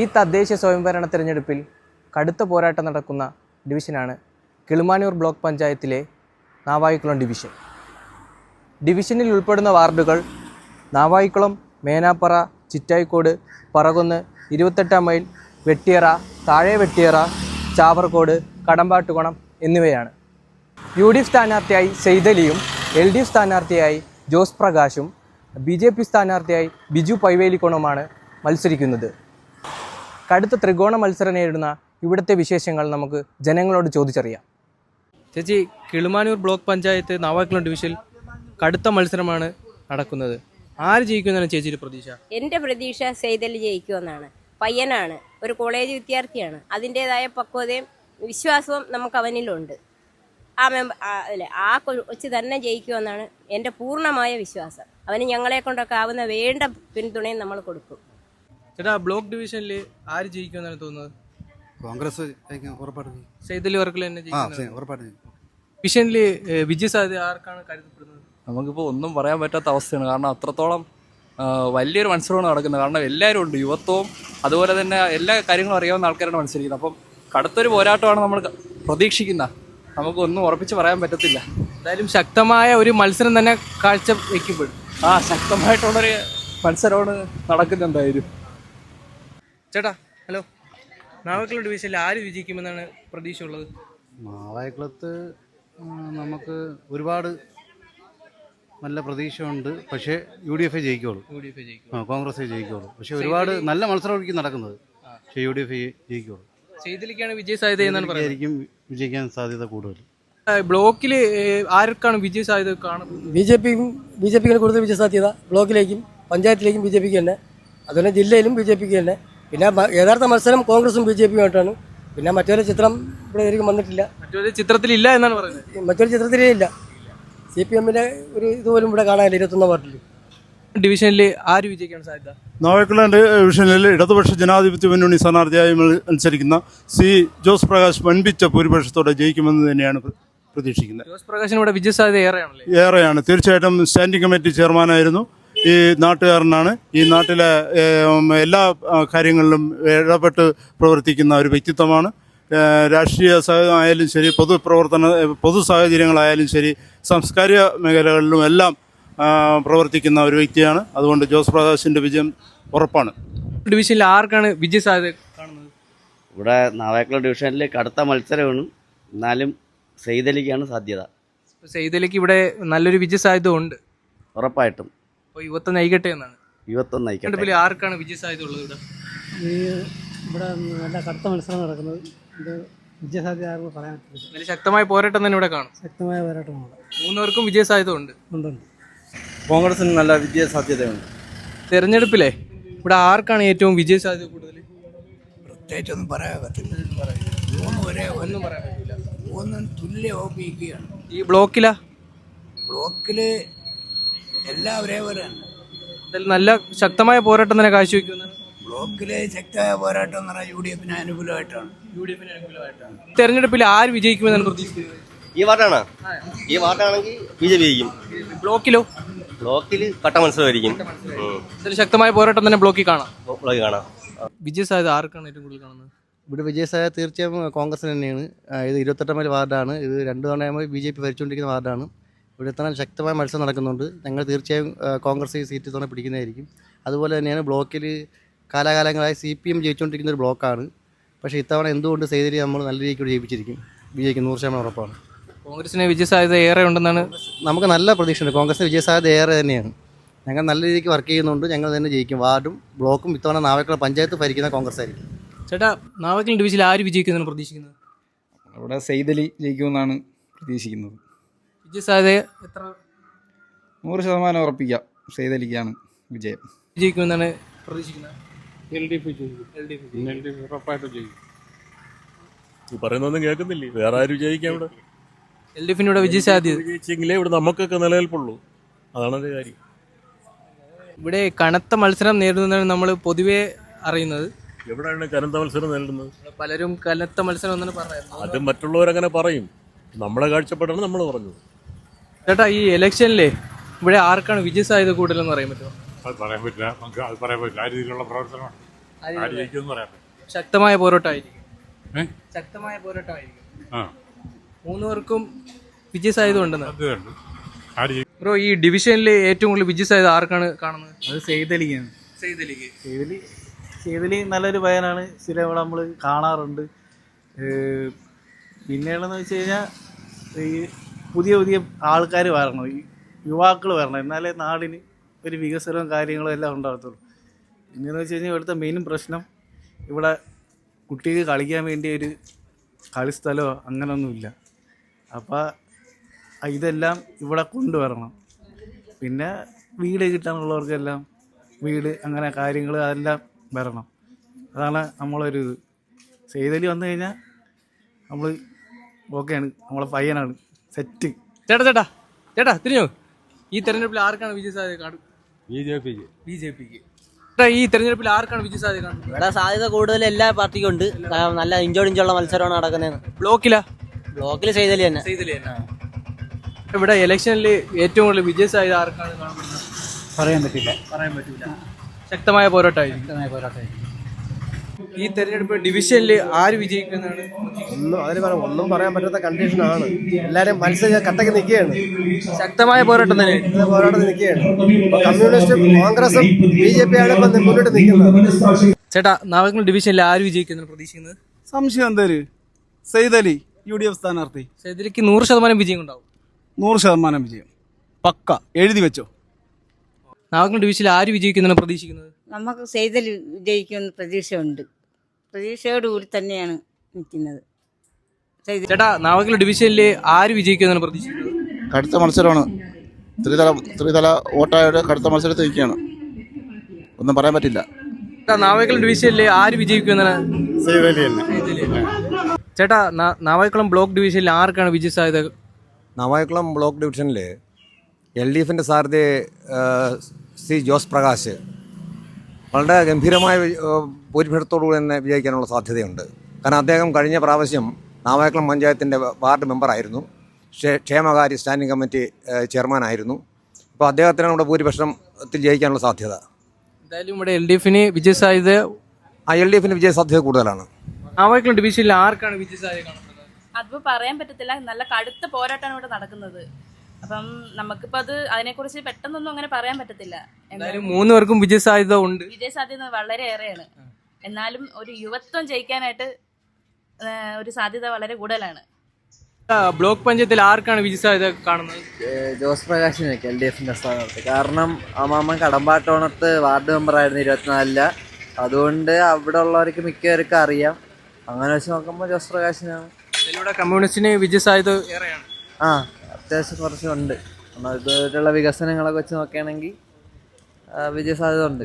ഈ തദ്ദേശ സ്വയംഭരണ തിരഞ്ഞെടുപ്പിൽ കടുത്ത പോരാട്ടം നടക്കുന്ന ഡിവിഷനാണ് കിളിമാനൂർ ബ്ലോക്ക് പഞ്ചായത്തിലെ നാവായിക്കുളം ഡിവിഷൻ. ഡിവിഷനിൽ ഉൾപ്പെടുന്ന വാർഡുകൾ നാവായിക്കുളം മേനാപ്പറ ചിറ്റായിക്കോട് പറകുന്ന് ഇരുപത്തെട്ടാം മൈൽ വെട്ടിയറ താഴെ വെട്ടിയറ ചാവർക്കോട് കടമ്പാട്ടുകുണം എന്നിവയാണ്. യു ഡി എഫ് സ്ഥാനാർത്ഥിയായി സെയ്തലിയും എൽ ഡി എഫ് സ്ഥാനാർത്ഥിയായി ജോസ് പ്രകാശും ബി ജെ പി സ്ഥാനാർത്ഥിയായി ബിജു പൈവേലിക്കോണുമാണ് മത്സരിക്കുന്നത്. കടുത്ത ത്രികോണ മത്സരം നേരിടുന്ന ഇവിടുത്തെ വിശേഷങ്ങൾ നമുക്ക് ജനങ്ങളോട് ചോദിച്ചറിയാം. ചേച്ചി കിളിമാനൂർ ബ്ലോക്ക് പഞ്ചായത്ത് നാവാക്കുളം ഡിവിഷനിൽ കടുത്ത മത്സരമാണ് നടക്കുന്നത്. ആര് ജയിക്കുമെന്നാണ് ചേച്ചിയുടെ പ്രതീക്ഷ? എന്റെ പ്രതീക്ഷ സെയ്തൽ ജയിക്കുമെന്നാണ്. പയ്യനാണ്. ഒരു കോളേജ് വിദ്യാർത്ഥിയാണ്. അതിന്റെതായ പക്വതയും വിശ്വാസവും നമുക്ക് അവനിലുണ്ട്. ആ മെമ്പ ആ- അല്ലെ ആ കൊച്ചു തന്നെ ജയിക്കുമെന്നാണ് എന്റെ പൂർണമായ വിശ്വാസം. അവന് ഞങ്ങളെ കൊണ്ടൊക്കെ ആവുന്ന വേണ്ട പിന്തുണയും നമ്മൾ കൊടുക്കും. ചേട്ടാ ബ്ലോക്ക് ഡിവിഷനിൽ ആര് ജയിക്കുമെന്നാണ് തോന്നുന്നത്? കോൺഗ്രസ് ഉറപ്പായിട്ടും വർക്കിൽ തന്നെ ജയിക്കും. ഡിവിഷനിൽ വിജയ സാധ്യത ആർക്കാണ് കരുതപ്പെടുന്നത്? നമുക്കിപ്പോൾ ഒന്നും പറയാൻ പറ്റാത്ത അവസ്ഥയാണ്. കാരണം അത്രത്തോളം വലിയൊരു മത്സരമാണ് നടക്കുന്നത്. കാരണം എല്ലാവരും ഉണ്ട് യുവത്വവും അതുപോലെ തന്നെ എല്ലാ കാര്യങ്ങളും അറിയാവുന്ന ആൾക്കാരാണ് മത്സരിക്കുന്നത്. അപ്പം കടുത്തൊരു പോരാട്ടമാണ് നമ്മൾ പ്രതീക്ഷിക്കുന്ന. നമുക്കൊന്നും ഉറപ്പിച്ച് പറയാൻ പറ്റത്തില്ല. എന്തായാലും ശക്തമായ ഒരു മത്സരം തന്നെ കാഴ്ച വയ്ക്കപ്പെടും ആ ശക്തമായിട്ടുള്ളൊരു മത്സരമാണ് നടക്കുന്നുണ്ടായിരുന്നു ചേട്ടാ ഹലോ. നാവക്കുളം ഡിവിഷനിൽ ആര് വിജയിക്കുമെന്നാണ് പ്രതീക്ഷ ഉള്ളത് മാവായിക്കുളത്ത് ആ, നമുക്ക് ഒരുപാട് നല്ല പ്രതീക്ഷയുണ്ട്. പക്ഷേ യു ഡി എഫ് ജയിക്കുള്ളൂ. യു ഡി എഫ് ജയിക്കും ആ കോൺഗ്രസ് ജയിക്കുള്ളൂ. പക്ഷേ ഒരുപാട് നല്ല മത്സരമായിരിക്കും നടക്കുന്നത്. പക്ഷേ യു ഡി എഫ് ജയിക്കുള്ളൂ. ചെയ്തിലേക്കാണ് വിജയ സാധ്യത എന്നാണ് പറയുന്നത്. ആയിരിക്കും വിജയിക്കാൻ സാധ്യത കൂടുതൽ. ബ്ലോക്കിൽ ആർക്കാണ് വിജയ സാധ്യത കാണുന്നത്? ബി ജെ പിക്കും ബി ജെ പിക്ക് കൂടുതൽ വിജയ സാധ്യത ബ്ലോക്കിലേക്കും പഞ്ചായത്തിലേക്കും ബി ജെ പിക്ക് തന്നെ. അതുപോലെ ജില്ലയിലും ബി ജെ പിക്ക് തന്നെ. പിന്നെ യഥാർത്ഥ മത്സരം കോൺഗ്രസും ബി ജെ പിയുമായിട്ടാണ്. പിന്നെ മറ്റൊരു ചിത്രം ഇവിടെ ആയിരിക്കും വന്നിട്ടില്ല. മറ്റൊരു ചിത്രത്തിലില്ല എന്നാണ് പറയുന്നത്. മറ്റൊരു ചിത്രത്തിലേ ഇല്ല. സി പി എമ്മിന്റെ ഒരു ഇതുപോലും ഇവിടെ കാണാനില്ല ഇരുപത്തൊന്നാം വാർഡിൽ ഡിവിഷനിൽ ആര് വിജയിക്കാൻ സാധ്യത? നാവാക്കുളം ഡിവിഷനിൽ ഇടതുപക്ഷ ജനാധിപത്യ മുന്നണി സ്ഥാനാർത്ഥിയായി മത്സരിക്കുന്ന സി ജോസ് പ്രകാശ് വൻപിച്ച ഭൂരിപക്ഷത്തോടെ ജയിക്കുമെന്ന് തന്നെയാണ് പ്ര- പ്രതീക്ഷിക്കുന്നത്. ജോസ് പ്രകാശിന് ഇവിടെ വിജയ സാധ്യത ഏറെയാണല്ലേ? ഏറെയാണ്. തീർച്ചയായിട്ടും സ്റ്റാൻഡിംഗ് കമ്മിറ്റി ചെയർമാനായിരുന്നു. ഈ നാട്ടുകാരനാണ്. ഈ നാട്ടിലെ എല്ലാ കാര്യങ്ങളിലും ഇടപെട്ട് പ്രവർത്തിക്കുന്ന ഒരു വ്യക്തിത്വമാണ്. രാഷ്ട്രീയ ആയാലും ശരി പൊതുപ്രവർത്തന പൊതു സാഹചര്യങ്ങളായാലും ശരി സാംസ്കാരിക മേഖലകളിലും എല്ലാം പ്രവർത്തിക്കുന്ന ഒരു വ്യക്തിയാണ്. അതുകൊണ്ട് ജോസ് പ്രകാശിന്റെ വിജയം ഉറപ്പാണ്. ഡിവിഷനിൽ ആർക്കാണ് വിജയ സാധ്യത കാണുന്നത്? ഇവിടെ നാവായക്കുള ഡിവിഷനിൽ കടുത്ത മത്സരമാണ്. എന്നാലും സെയ്തലിക്കാണ് സാധ്യത. സെയ്തലിക്ക് ഇവിടെ നല്ലൊരു വിജയ സാധ്യത ഉണ്ട്. ഉറപ്പായിട്ടും. അപ്പോൾ യുവത്വം നയിക്കട്ടെ എന്നാണ്. യുവത്വം നയിക്കട്ടെ ആർക്കാണ് വിജയ സാധ്യത ഉള്ളത് ഇവിടെ? ഇവിടെ നല്ല കടുത്ത മത്സരം നടക്കുന്നത്. ഇത് വിജയസാധ്യത ആർക്കും പറയാൻ പറ്റില്ല. നല്ല ശക്തമായ പോരാട്ടം തന്നെ ഇവിടെ കാണും. ശക്തമായ പോരാട്ടമാണ്. മൂന്നുപേർക്കും വിജയ സാധ്യത ഉണ്ട് ഉണ്ടുണ്ട് കോൺഗ്രസിന് നല്ല വിജയ സാധ്യതയുണ്ട് തെരഞ്ഞെടുപ്പിലെ ഇവിടെ ആർക്കാണ് ഏറ്റവും വിജയ സാധ്യത കൂടുതൽ? പ്രത്യേകിച്ചൊന്നും പറയാൻ പറ്റില്ല. മൂന്ന് ഒരേ ഒന്നും പറയാൻ പറ്റില്ല. മൂന്നും തുല്യ ഓപ്പിക്കുകയാണ് ഈ ബ്ലോക്കിലാ? ബ്ലോക്കിൽ എല്ലാം ഒരേപോലെയാണ്. നല്ല ശക്തമായ പോരാട്ടം തന്നെ കാഴ്ചവെക്കുന്നത് ബ്ലോക്കിലെ ശക്തമായ പോരാട്ടം എന്ന് പറഞ്ഞാൽ യു ഡി എഫിന് അനുകൂലമായിട്ടാണ്. യു ഡി എഫിന് അനുകൂലമായിട്ടാണ്. തെരഞ്ഞെടുപ്പിൽ ആര് വിജയിക്കുമെന്നാണ് പ്രതീക്ഷിക്കുന്നത് ഈ വാർഡാണ്? ഈ വാർഡാണെങ്കിൽ ബി ജെ പി ജയിക്കും. ബ്ലോക്കിലോ? ബ്ലോക്കിൽ കട്ട മത്സരമായിരിക്കും. ശക്തമായ പോരാട്ടം തന്നെ ബ്ലോക്കിൽ കാണാം. ബ്ലോക്ക് കാണാം. വിജയ സാധ്യത ആർക്കാണ് ഏറ്റവും കൂടുതൽ കാണുന്നത്? ഇവിടെ വിജയസായ തീർച്ചയായും കോൺഗ്രസ് തന്നെയാണ്. ഇത് ഇരുപത്തെട്ടാം മൈൽ വാർഡാണ്. ഇത് രണ്ട് തവണയായി ബി ജെ പി ഭരിച്ചുകൊണ്ടിരിക്കുന്ന വാർഡാണ്. ഇവിടെ ഇത്ര ശക്തമായ മത്സരം നടക്കുന്നുണ്ട് ഞങ്ങൾ തീർച്ചയായും കോൺഗ്രസ് ഈ സീറ്റ് തന്നെ പിടിക്കുന്നതായിരിക്കും. അതുപോലെ തന്നെയാണ് ബ്ലോക്കിൽ കാലാകാലങ്ങളായി സി പി എം ജയിച്ചുകൊണ്ടിരിക്കുന്ന ഒരു ബ്ലോക്കാണ്. പക്ഷേ ഇത്തവണ എന്തുകൊണ്ട് സേതിരി നമ്മൾ നല്ല രീതിക്ക് ജയിപ്പിച്ചിരിക്കും വിജയിക്കും നൂറ് ശതമാനം ഉറപ്പാണ്. കോൺഗ്രസിന് വിജയ സാധ്യത ഏറെ ഉണ്ടെന്നാണ്? നമുക്ക് നല്ല പ്രതീക്ഷയുണ്ട്. കോൺഗ്രസിന് വിജയസാധ്യത ഏറെ തന്നെയാണ്. ഞങ്ങൾ നല്ല രീതിക്ക് വർക്ക് ചെയ്യുന്നുണ്ട് ഞങ്ങൾ തന്നെ ജയിക്കും. വാർഡും ബ്ലോക്കും ഇത്തവണ നാവക്കള പഞ്ചായത്ത് ഭരിക്കുന്ന കോൺഗ്രസ് ആയിരിക്കും. ചേട്ടാ നാവക്കൽ ഡിവിഷനിൽ ആര് വിജയിക്കുന്നതാണ് പ്രതീക്ഷിക്കുന്നത്? അവിടെ സെയ്തലി ജയിക്കുമെന്നാണ് പ്രതീക്ഷിക്കുന്നത്. വിജയ സാധ്യത എത്ര? നൂറ് ശതമാനം ഉറപ്പിക്കാം. സെയ്തലിക്കാണ് വിജയം. വിജയിക്കുമെന്നാണ് പ്രതീക്ഷിക്കുന്നത്. എൽ ഡി എഫ് ജയിക്കും L D F L D F ഉറപ്പായിട്ടും ജയിക്കും. ഈ പറയുന്നൊന്നും കേൾക്കുന്നില്ലേ? വേറെ ആരും ജയിക്കാം ഇവിടെ. എൽ ഡി എഫിന് ഇവിടെ വിജയ സാധ്യത ജയിച്ചെങ്കിലേ ഇവിടെ നമുക്കൊക്കെ നിലനിൽപ്പുള്ളൂ. അതാണ് അതിന്റെ കാര്യം. ഇവിടെ കനത്ത മത്സരം നേരിടുന്നതാണ് നമ്മൾ പൊതുവെ അറിയുന്നത്. എവിടെയാണ് കനത്ത മത്സരം നേരിടുന്നത്? ഇവിടെ പലരും കനത്ത മത്സരം എന്നാണ് പറയുന്നത്. അത് മറ്റുള്ളവരങ്ങനെ പറയും. നമ്മളെ കാഴ്ചപ്പാടാണ് നമ്മൾ പറഞ്ഞത്. ചേട്ടാ ഈ ഇലക്ഷനിലെ ഇവിടെ ആർക്കാണ് വിജയ സാധ്യത കൂടുതലെന്ന് പറയാൻ പറ്റുമോ? അത് പറയാൻ പറ്റില്ല. നമുക്ക് അത് പറയാൻ പറ്റില്ല. ആ രീതിയിലുള്ള പ്രവർത്തനമാണ്. ആര് ജയിക്കുമെന്ന് പറയാൻ പറ്റില്ല. ശക്തമായ പോരാട്ടമായിരിക്കും. ഏ? ശക്തമായ പോരാട്ടമായിരിക്കും. ആ. മൂന്ന് പേർക്കും വിജയ സാധ്യത ഉണ്ടെന്ന് ആര് ജയിക്കും ബ്രോ ഈ ഡിവിഷനിൽ ഏറ്റവും കൂടുതൽ വിജയ സാധ്യത ആർക്കാണ് കാണുന്നത്? അത് സെയ്തലിക്കാണ്. സെയ്തലിക്ക്. സെയ്തലി സെയ്തലി നല്ലൊരു പയ്യനാണ് ചില ഇവിടെ നമ്മൾ കാണാറുണ്ട്. ഏഹ് പിന്നെയുള്ളതെന്ന് വെച്ച് കഴിഞ്ഞാൽ ഈ പുതിയ പുതിയ ആൾക്കാർ വരണം. യുവാക്കൾ വരണം. എന്നാലേ നാടിന് ഒരു വികസനവും കാര്യങ്ങളും എല്ലാം ഉണ്ടാകത്തുള്ളൂ. പിന്നെയെന്ന് വെച്ച് കഴിഞ്ഞാൽ ഇവിടുത്തെ മെയിൻ പ്രശ്നം ഇവിടെ കുട്ടിക്ക് കളിക്കാൻ വേണ്ടി ഒരു കളിസ്ഥലമോ അങ്ങനെയൊന്നുമില്ല അപ്പോൾ ഇതെല്ലാം ഇവിടെ കൊണ്ടുവരണം. പിന്നെ വീട് കിട്ടാനുള്ളവർക്കെല്ലാം വീട് അങ്ങനെ കാര്യങ്ങൾ അതെല്ലാം വരണം. അതാണ് നമ്മളൊരു ഇത്. സെയ്തലി വന്നു കഴിഞ്ഞാൽ നമ്മൾ ഓക്കെയാണ്. നമ്മളെ പയ്യനാണ്. സെറ്റ്. ചേട്ടാ ചേട്ടാ ചേട്ടാ തിരിഞ്ഞോ? ഈ തെരഞ്ഞെടുപ്പിൽ ആർക്കാണ് വിജയ സാധ്യത കാണും? ബി ജെ പിക്ക്. ബി ജെ പിക്ക്. ചേട്ടാ ഈ തെരഞ്ഞെടുപ്പിൽ ആർക്കാണ് വിജയ സാധ്യത കാണുന്നത്? ഇവിടെ സാധ്യത കൂടുതൽ എല്ലാ പാർട്ടിക്കും ഉണ്ട്. നല്ല ഇഞ്ചോട് ഇഞ്ചുള്ള മത്സരമാണ് നടക്കുന്നത് ബ്ലോക്കിലാ? ബ്ലോക്കിൽ ചെയ്തലി തന്നെ. തന്നെ. ഇവിടെ ഇലക്ഷനിൽ ഏറ്റവും കൂടുതൽ വിജയ സാധ്യത ആർക്കാണ് കാണുന്നത്? പറയാൻ പറ്റില്ല. പറയാൻ പറ്റില്ല ശക്തമായ പോരാട്ടമായിരിക്കും. പോരാട്ടമായിരിക്കും. ഈ തെരഞ്ഞെടുപ്പ് ഡിവിഷനിൽ ആര് വിജയിക്കുന്നതാണ് ഒന്നും അതിന് പറയാം ഒന്നും പറയാൻ പറ്റാത്ത കണ്ടീഷനാണ് എല്ലാവരും മത്സരം കട്ടക്ക് നിൽക്കുകയാണ്. ശക്തമായ പോരാട്ടം തന്നെ. പോരാട്ടം നിൽക്കുകയാണ്. കമ്മ്യൂണിസ്റ്റും കോൺഗ്രസും ബി ജെ പി ആണ് ഇപ്പം മുന്നോട്ട് നിൽക്കുന്നത്. ചേട്ടാ നാവകങ്ങൾ ഡിവിഷനിൽ ആര് വിജയിക്കുന്നു പ്രതീക്ഷിക്കുന്നത്? സംശയം എന്തേര്? സെയ്തലി യു ഡി എഫ് സ്ഥാനാർത്ഥി. സെയ്തലിക്ക് നൂറ് ശതമാനം വിജയം ഉണ്ടാവും. നൂറ് ശതമാനം വിജയം. പക്ക. എഴുതി വെച്ചോ. നാവകങ്ങൾ ഡിവിഷനിൽ ആര് വിജയിക്കുന്നതാണ് പ്രതീക്ഷിക്കുന്നത്? നമുക്ക് സെയ്ദലി വിജയിക്കുമെന്ന് പ്രതീക്ഷയുണ്ട്. പ്രതീക്ഷയോടുകൂടി തന്നെയാണ് നിൽക്കുന്നത്. ചേട്ടാ നാവകല ഡിവിഷനിൽ ആര് വിജയിക്കുമെന്നാണ് പ്രതീക്ഷിക്കുന്നത്? കടുത്ത മത്സരമാണ്. ത്രിതല ത്രിതല വോട്ടായുടെ കടുത്ത മത്സരത്തിൽ നിൽക്കുകയാണ് ഒന്നും പറയാൻ പറ്റില്ല. ചേട്ടാ നാവകൾ ഡിവിഷനിൽ ആര് വിജയിക്കുമെന്നാണ്? തന്നെ ചേട്ടാ നാവായിക്കുളം ബ്ലോക്ക് ഡിവിഷനിൽ ആർക്കാണ് വിജയ സാധ്യത നവായക്കുളം ബ്ലോക്ക് ഡിവിഷനിൽ എൽ ഡി എഫിന്റെ സാരഥി സി ജോസ് പ്രകാശ്. വളരെ ഗംഭീരമായ ഭൂരിപക്ഷത്തോടുകൂടി തന്നെ വിജയിക്കാനുള്ള സാധ്യതയുണ്ട്. കാരണം അദ്ദേഹം കഴിഞ്ഞ പ്രാവശ്യം നാവായക്കുളം പഞ്ചായത്തിന്റെ വാർഡ് മെമ്പറായിരുന്നു. ക്ഷേ- ക്ഷേമകാര്യ സ്റ്റാൻഡിംഗ് കമ്മിറ്റി ചെയർമാൻ ചെയർമാനായിരുന്നു. അപ്പോൾ അദ്ദേഹത്തിനാണ് ഇവിടെ ഭൂരിപക്ഷത്തിൽ ജയിക്കാനുള്ള സാധ്യത. എന്തായാലും ഇവിടെ എൽ ഡി എഫിന് വിജയ സാധ്യത ആ എൽ ഡി എഫിന് വിജയ സാധ്യത കൂടുതലാണ്. നാവായക്കുളം ഡിവിഷനിൽ ആർക്കാണ് വിജയ സാധ്യത കാണുന്നത്? അതിപ്പോൾ പറയാൻ പറ്റത്തില്ല. നല്ല കടുത്ത പോരാട്ടമാണ് ഇവിടെ നടക്കുന്നത്. അപ്പം നമുക്കിപ്പോ അത് അതിനെക്കുറിച്ച് പെട്ടെന്നൊന്നും അങ്ങനെ പറയാൻ പറ്റത്തില്ല. എന്തായാലും മൂന്ന് പേർക്കും വിജയ സാധ്യത ഉണ്ട്. വിജയ സാധ്യത വളരെ ഏറെയാണ് എന്നാലും ഒരു യുവത്വം ജയിക്കാനായിട്ട് ഒരു സാധ്യത വളരെ കൂടുതലാണ്. ബ്ലോക്ക് പഞ്ചായത്തിൽ ആർക്കാണ് വിജയ സാധ്യത കാണുന്നത് ജോസ് പ്രകാശിനൊക്കെ എൽ ഡി എഫിന്റെ സ്ഥാനാർത്ഥി. കാരണം അമ്മാമ്മൻ കടമ്പാട്ടോണത്ത് വാർഡ് മെമ്പർ ആയിരുന്നു ഇരുപത്തിനാലിൽ. അതുകൊണ്ട് അവിടെ ഉള്ളവർക്ക് മിക്കവർക്കും അറിയാം. അങ്ങനെ വെച്ച് നോക്കുമ്പോൾ ജോസ് പ്രകാശിനാണ്. ഇതിലൂടെ കമ്മ്യൂണിസ്റ്റിന് വിജയ സാധ്യത ഏറെയാണ്. ആ അത്യാവശ്യം കുറച്ചുണ്ട്. കാരണം ഇതുവരെയുള്ള വികസനങ്ങളൊക്കെ വെച്ച് നോക്കുകയാണെങ്കിൽ വിജയ സാധ്യത ഉണ്ട്.